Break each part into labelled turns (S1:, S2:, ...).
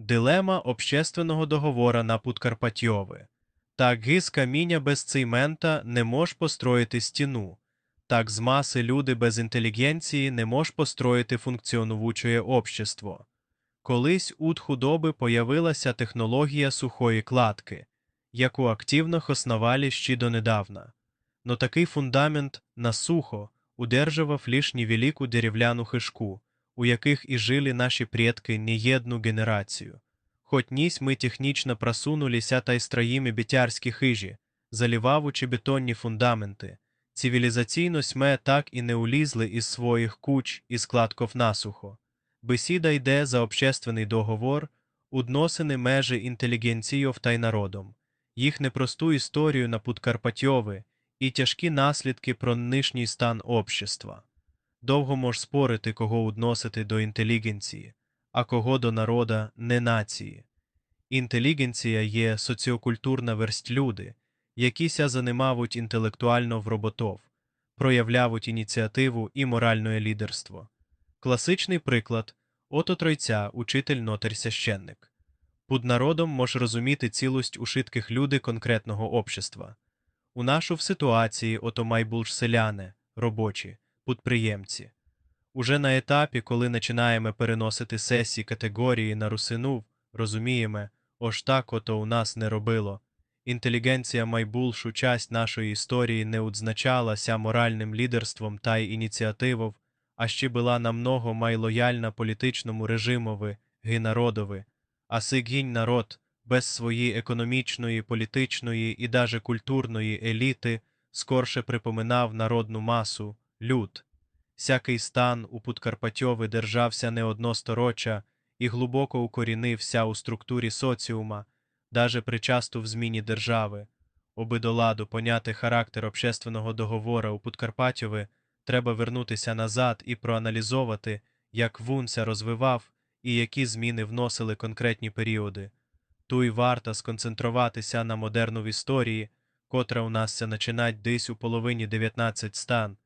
S1: Дилема общественного договора на Подкарпатьове. Так гіз каміння без цеймента не мож построїти стіну. Так з маси люди без інтелігенції не мож построїти функціонуюче общество. Колись у худоби появилася технологія сухої кладки, яку активно хоснували ще донедавна. Но такий фундамент на сухо удержував лиш невелику дерев'яну хишку, у яких і жили наші предки не єдну генерацію. Хоть нісь ми технічно просунулися та й строїми бітярські хижі, залівавучи бетонні фундаменти, цивілізаційно сме так і не улізли із своїх куч і складков насухо. Бесіда йде за общественний договор, удносини межі інтелігенціїв та й народом, їх непросту історію на Подкарпатьови і тяжкі наслідки про нинішній стан общества. Довго мож спорити, кого удносити до інтелігенції, а кого до народа не нації. Інтелігенція є соціокультурна версть люди, які ся занимавуть інтелектуально в роботов, проявлявуть ініціативу і моральне лідерство. Класичний приклад ото тройця, учитель нотар священник. Під народом мож розуміти цілость ушитких люди конкретного общества. У нашу в ситуації ото майбулж селяни, робочі, підприємці. Уже на етапі, коли починаємо переносити сесії категорії на русину, розуміємо, ож так ото у нас не робило. Інтелігенція майбулшу часть нашої історії не удзначалася моральним лідерством та й ініціативов, а ще була намного майлояльна політичному режимові, ги народови, а сигінь народ без своєї економічної, політичної і даже культурної еліти скорше припоминав народну масу, люд. Всякий стан у Подкарпатьові держався не одно стороча і глибоко укорінився у структурі соціума, даже причасту в зміні держави. Оби до ладу поняти характер общественного договора у Подкарпатьові, треба вернутися назад і проаналізувати, як вунся розвивав і які зміни вносили конкретні періоди. Ту й варто сконцентруватися на модерну в історії, котра у нас начинать десь у половині 19 стан,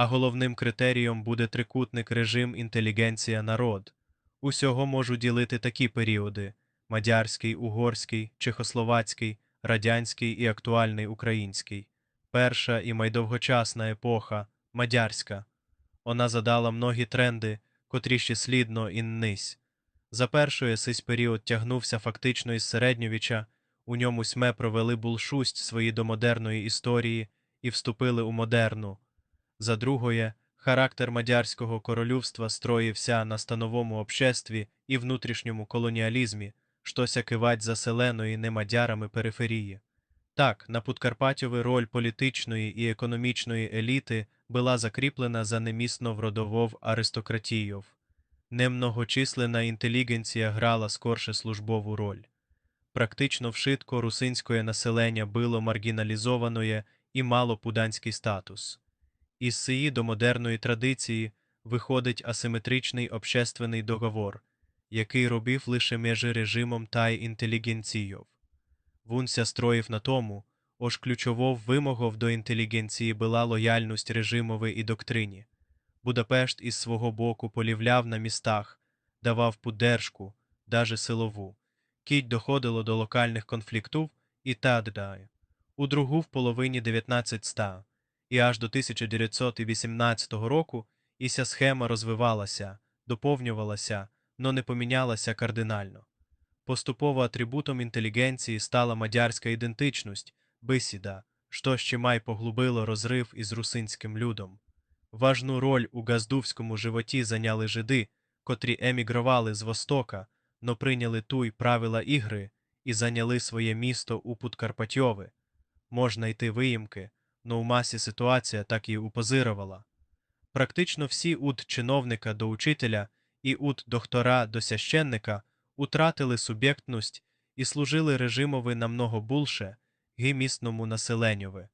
S1: а головним критерієм буде трикутник режим інтелігенція народ. Усього можу ділити такі періоди мадярський, угорський, чехословацький, радянський і актуальний український. Перша і майдовгочасна епоха мадярська. Вона задала многі тренди, котрі ще слідно і нись. За першою сись період тягнувся фактично із середньовіча, у ньому сме провели булшусть свої до модерної історії і вступили у модерну. За другоє, характер мадярського королівства строївся на становому обществі і внутрішньому колоніалізмі, щося кивать заселеної не мадярами периферії. Так, на Подкарпатьові роль політичної і економічної еліти була закріплена за немісно вродовов аристократіїв. Немногочислена інтелігенція грала скорше службову роль. Практично вшитко русинське населення було маргіналізованое і мало пуданський статус. Із сії до модерної традиції виходить асиметричний общественний договор, який робив лише між режимом та інтелігенцією. Вунся строїв на тому, ож ключовов вимогов до інтелігенції була лояльність режимові і доктрині. Будапешт із свого боку полівляв на містах, давав поддержку, даже силову. Кіть доходило до локальних конфліктів і таддає. У другу в половині 1900 і аж до 1918 року іся схема розвивалася, доповнювалася, но не помінялася кардинально. Поступово атрибутом інтелігенції стала мадярська ідентичність, бисіда, що ще май поглубило розрив із русинським людом. Важну роль у газдувському животі зайняли жиди, котрі емігрували з Востока, но прийняли туй правила ігри і зайняли своє місто у Подкарпатьове. Можна йти виїмки, но у масі ситуація так і упозирувала. Практично всі уд чиновника до учителя і уд доктора до священника утратили суб'єктність і служили режимові намного більше гі місному населенню.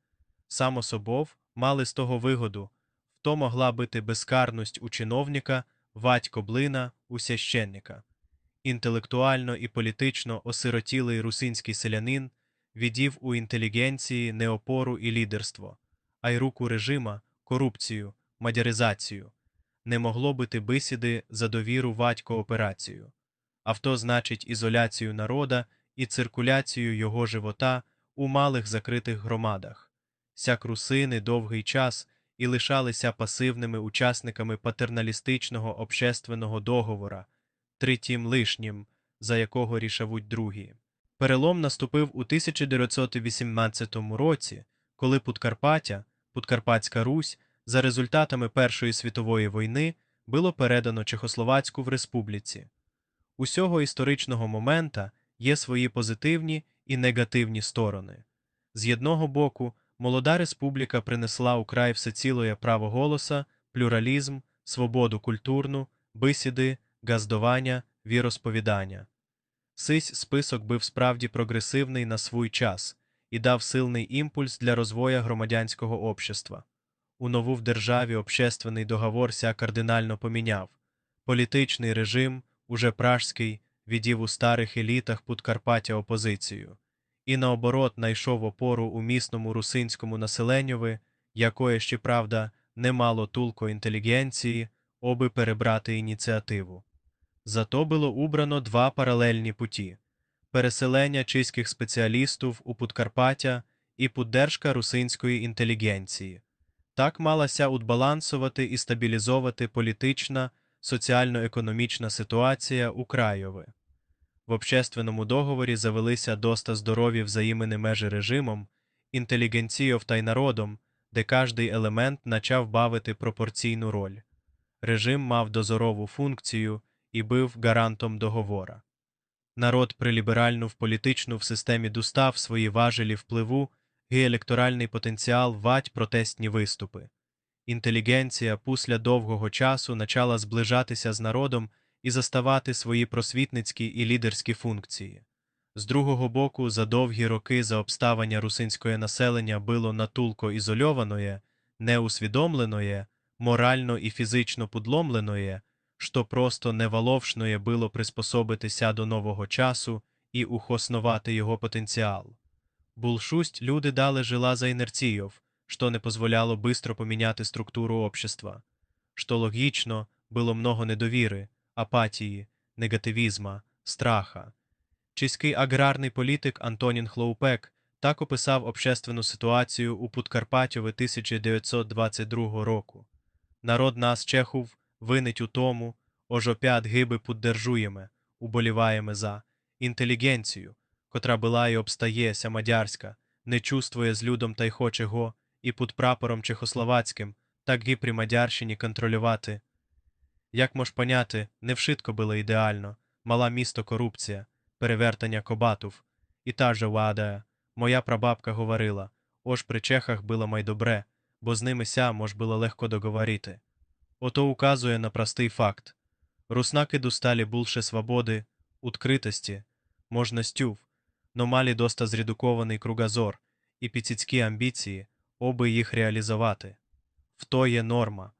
S1: Само собов мали з того вигоду, в то могла бути безкарність у чиновника, ватько блина у священника. Інтелектуально і політично осиротілий русинський селянин відів у інтелігенції не опору і лідерство, а й руку режима, корупцію, мадяризацію. Не могло бути бесіди за довіру ватько операцію. а в то значить ізоляцію народа і циркуляцію його живота у малих закритих громадах. Сяк русини довгий час і лишалися пасивними учасниками патерналістичного общественного договора, третім лишнім, за якого рішавуть другі. Перелом наступив у 1918 році, коли Подкарпаття, Подкарпатська Русь, за результатами Першої світової війни було передано Чехословацьку в республіці. Усього історичного момента є свої позитивні і негативні сторони. З одного боку, молода республіка принесла у край всецілоє право голоса, плюралізм, свободу культурну, бесіди, газдування, віросповідання. Сись список був справді прогресивний на свій час і дав сильний імпульс для розвоя громадянського общества. У нову в державі общественний договор ся кардинально поміняв. Політичний режим, уже пражський, відів у старих елітах Подкарпаття опозицію. І наоборот найшов опору у місному русинському населеннєві, якої, ще правда, не мало тулко інтелігенції, оби перебрати ініціативу. Зато було убрано два паралельні путі переселення чиських спеціалістів у Подкарпаття і піддержка русинської інтелігенції. Так малася утбалансувати і стабілізовувати політична, соціально-економічна ситуація у краєві. В общественному договорі завелися доста здорові взаємини межі режимом, інтелігенцією та й народом, де кожний елемент почав бавити пропорційну роль. Режим мав дозорову функцію і був гарантом договора. Народ приліберальну в політичну в системі дустав свої важелі впливу і електоральний потенціал вать протестні виступи. Інтелігенція після довгого часу почала зближатися з народом і заставати свої просвітницькі і лідерські функції. З другого боку, за довгі роки заобставання русинського населення було натулко ізольованое, неусвідомленое, морально і фізично подломленое, що просто неваловшноє було приспособитися до нового часу і ухоснувати його потенціал. Булшусть люди дали жила за інерцієв, що не позволяло бистро поміняти структуру общества, що логічно було много недовіри, апатії, негативізма, страха. Чиський аграрний політик Антонін Хлоупек так описав общественну ситуацію у Подкарпаттєві 1922 року. Народ нас, чехов, винить у тому, ож опять гиби поддержуєме, уболіваємо за інтелігенцію, котра була і обстається мадярська, не чувствує з людом та й хоче го, і під прапором чехословацьким, так і при Мадярщині контролювати. Як мож поняти, не вшитко було ідеально, мала місто корупція, перевертання кобатів, і та же вада, моя прабабка говорила, ож при чехах було майдобре, бо з ними ся мож було легко договорити. Ото указує на простий факт. Руснаки достали більше свободи, відкритості, можностів, но мали доста зредукований кругозор і піцицькі амбіції, оби їх реалізувати. В то є норма.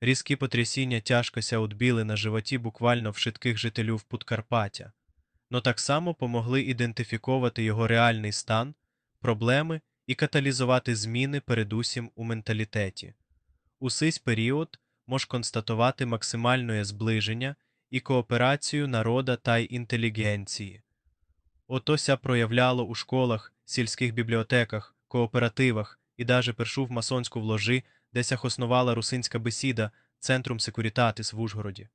S1: Різкі потрясіння тяжкося удбіли на животі буквально в шитких жителів Подкарпаття, но так само помогли ідентифіковати його реальний стан, проблеми і каталізувати зміни передусім у менталітеті. У сись період мож констатувати максимальне зближення і кооперацію народа та й інтелігенції. Отося проявляло у школах, сільських бібліотеках, кооперативах і даже першу в масонську вложі, десях основала русинська бесіда Центрум Секурітатис в Ужгороді.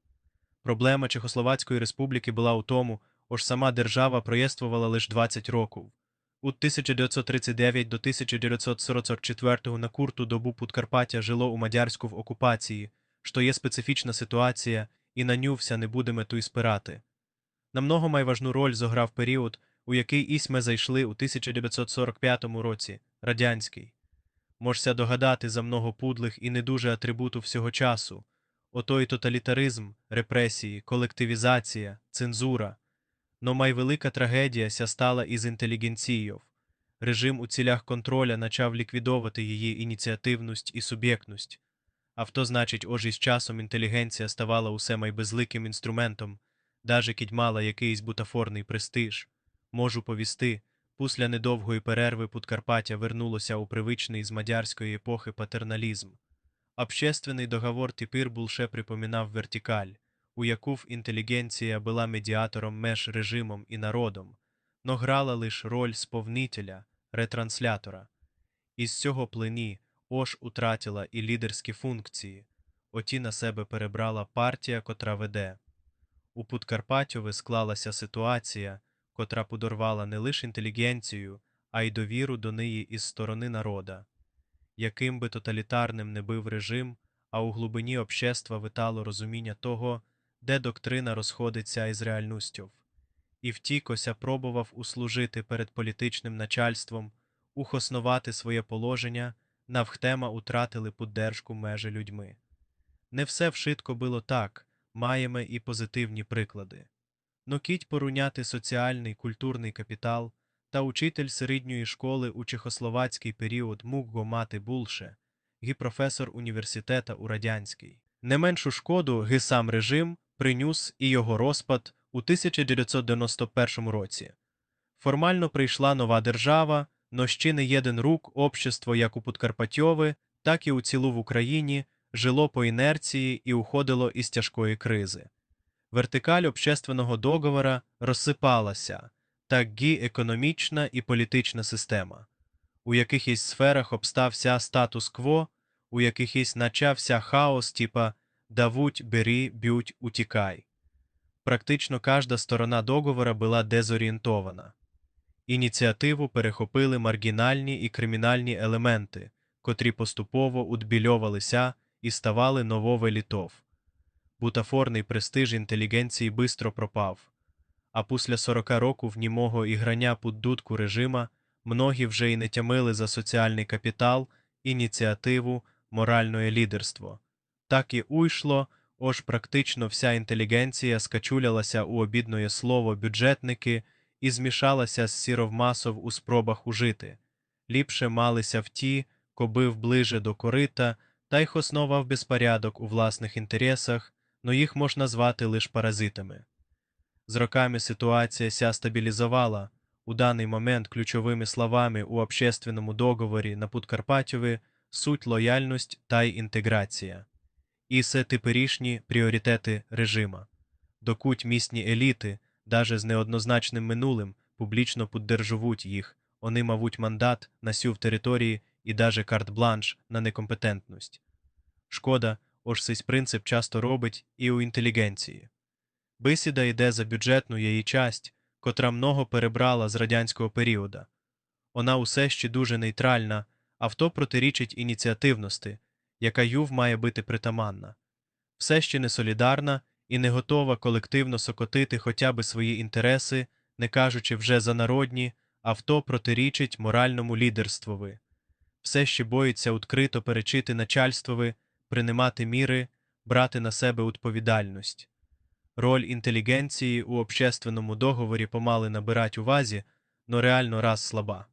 S1: Проблема Чехословацької республіки була у тому, ож сама держава проєствувала лише 20 років. У 1939 до 1944 на курту добу Подкарпаття жило у Мадярську в окупації, що є специфічна ситуація, і на ню вся не будемо ту й спирати. Намного майважну роль зограв період, у який ісьме зайшли у 1945 році, радянський. Можся догадати за много пудлих і не дуже атрибуту всього часу, ото й тоталітаризм, репресії, колективізація, цензура. Но майвелика трагедія ся стала із інтелігенцією. Режим у цілях контроля почав ліквідовувати її ініціативність і суб'єктність. А в то значить, ож із часом інтелігенція ставала усе майбезликим інструментом, даже кідь мала якийсь бутафорний престиж. Можу повісти, після недовгої перерви Подкарпаття вернулося у привичний з мадярської епохи патерналізм. Общественний договор тепер більше припоминав вертикаль, у яку в інтелігенція була медіатором меж режимом і народом, но грала лише роль сповнителя, ретранслятора. Із цього плені Ош утратила і лідерські функції, оті на себе перебрала партія, котра веде. У Подкарпатьові склалася ситуація, котра подорвала не лише інтелігенцію, а й довіру до неї із сторони народа. Яким би тоталітарним не був режим, а у глибині общества витало розуміння того, де доктрина розходиться із реальністю. І втікося пробував услужити перед політичним начальством, ухоснувати своє положення, навхтема утратили поддержку межі людьми. Не все вшитко було так, маємо і позитивні приклади. Но кіть поруняти соціальний культурний капітал, та учитель середньої школи у чехословацький період муг го мати булше, гі професор університета у радянський. Не меншу шкоду ги сам режим принюс і його розпад у 1991 році. Формально прийшла нова держава, но ще не єдин рук общество як у Подкарпатьові, так і у цілу в Україні жило по інерції і уходило із тяжкої кризи. Вертикаль общественного договора розсипалася, так гі економічна і політична система, у якихось сферах обстався статус-кво, у якихось начався хаос, типа давуть, бери, б'ють, утікай. Практично кожна сторона договора була дезорієнтована. Ініціативу перехопили маргінальні і кримінальні елементи, котрі поступово удбільовалися і ставали новове літов. Бутафорний престиж інтелігенції бистро пропав, а після 40 років німого іграння під дудку режима многі вже й не тямили за соціальний капітал, ініціативу, моральне лідерство. Так і уйшло, ож практично вся інтелігенція скачулялася у обідноє слово бюджетники і змішалася з сіровмасов у спробах ужити. Ліпше малися в ті, кобив ближе до корита, та їх основав безпорядок у власних інтересах, но їх можна звати лише паразитами. З роками ситуація ся стабілізувала, у даний момент ключовими словами у общественному договорі на Подкарпатьові суть лояльність та й інтеграція. І це теперішні пріоритети режима. Докуть місні еліти, даже з неоднозначним минулим, публічно поддержувуть їх, вони мавуть мандат на сю в території і даже карт-бланш на некомпетентність. Шкода, ож цей принцип часто робить і у інтелігенції. Бесіда йде за бюджетну її часть, котра много перебрала з радянського періода. Вона усе ще дуже нейтральна, а в то протирічить ініціативності, яка юв має бути притаманна, все ще не солідарна і не готова колективно сокотити хоча би свої інтереси, не кажучи вже за народні, а в протирічить моральному лідерствові, все ще боїться відкрито перечити начальствові, приймати міри, брати на себе відповідальність. Роль інтелігенції у общественному договорі помали набирать увазі, но реально раз слаба.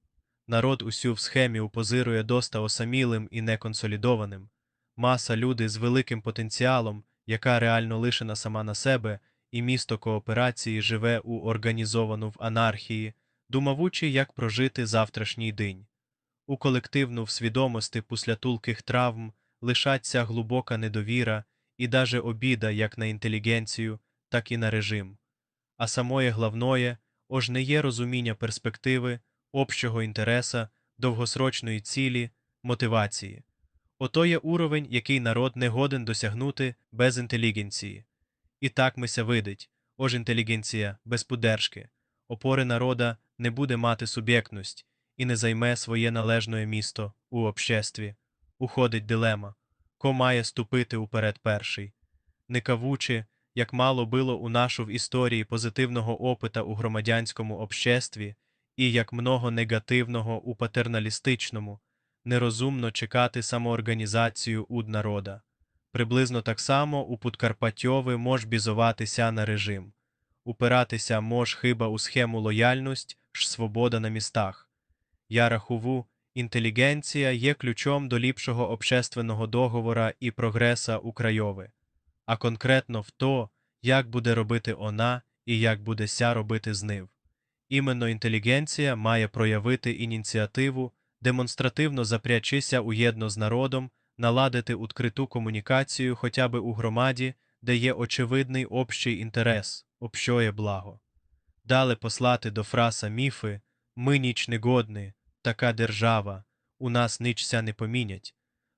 S1: Народ усю в схемі упозирує доста осамілим і неконсолідованим. Маса люди з великим потенціалом, яка реально лишена сама на себе, і місто кооперації живе у організовану в анархії, думавучи, як прожити завтрашній день. У колективну в свідомості після тулких травм лишаться глибока недовіра і даже обіда як на інтелігенцію, так і на режим. А самоє главное ож не є розуміння перспективи, общого інтереса, довгосрочної цілі, мотивації. Ото є уровень, який народ не годен досягнути без інтелігенції. І так мися видить, ож інтелігенція без подержки, опори народа не буде мати суб'єктність і не займе своє належне місто у обществі. Уходить дилема ко має ступити уперед перший. Не кавучи, як мало було у нашу в історії позитивного опита у громадянському обществі і як много негативного у патерналістичному, нерозумно чекати самоорганізацію уд народа. Приблизно так само у Подкарпатьови мож бізуватися на режим, упиратися мож хиба у схему лояльність ж свобода на містах. Я рахуву, інтелігенція є ключом до ліпшого общественного договора і прогреса у Крайови, а конкретно в то, як буде робити вона і як буде ся робити з нив. Іменно інтелігенція має проявити ініціативу, демонстративно запрячися уєдно з народом, наладити відкриту комунікацію хоча б у громаді, де є очевидний общий інтерес, общоє благо. Дали послати до фраса міфи «Ми ніч негодни, така держава, у нас ничся не помінять»,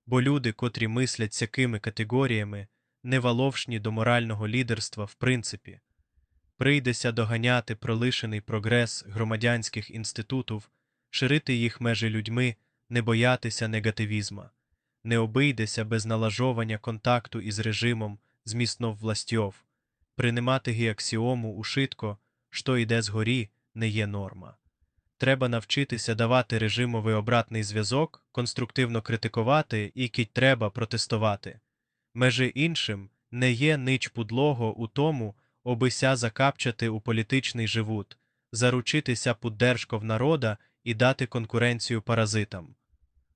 S1: бо люди, котрі мислять сякими категоріями, не валовшні до морального лідерства в принципі. Прийдеся доганяти пролишений прогрес громадянських інститутів, ширити їх межі людьми, не боятися негативізма, не обийдеся без налажовання контакту із режимом зміснов властьов, принимати гі аксіому ушитко, що йде згорі, не є норма. Треба навчитися давати режимовий обратний зв'язок, конструктивно критикувати і кіть треба протестувати. Межи іншим не є нич пудлого у тому, обися закапчати у політичний живут, заручитися пуддержков народа і дати конкуренцію паразитам.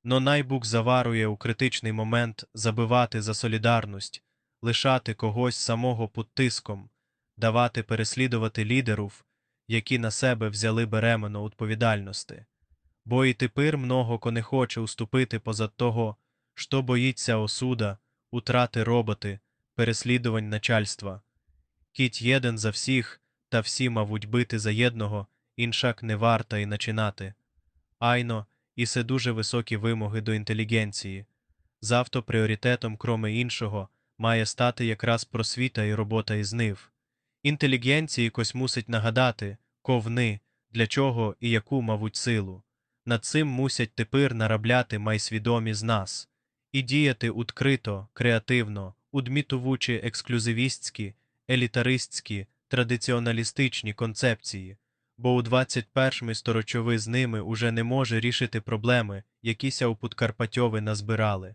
S1: Но найбук заварує у критичний момент забивати за солідарність, лишати когось самого під тиском, давати переслідувати лідерів, які на себе взяли беремено відповідальності. Бо і тепер много ко не хоче уступити позад того, що боїться осуда, утрати роботи, переслідувань начальства. Кіть єден за всіх, та всі, мабуть, бити за єдного, іншак не варта і начинати. Айно, і се дуже високі вимоги до інтелігенції. Завто пріоритетом, кроме іншого, має стати якраз просвіта і робота із нив. Інтелігенції кось мусить нагадати, ковни, для чого і яку, мабуть, силу. Над цим мусять тепер наробляти майсвідомі з нас і діяти открито, креативно, удмітувучи ексклюзивістські, елітаристські, традиціоналістичні концепції, бо у 21 сторочови з ними уже не може рішити проблеми, якіся у Подкарпатьови назбирали.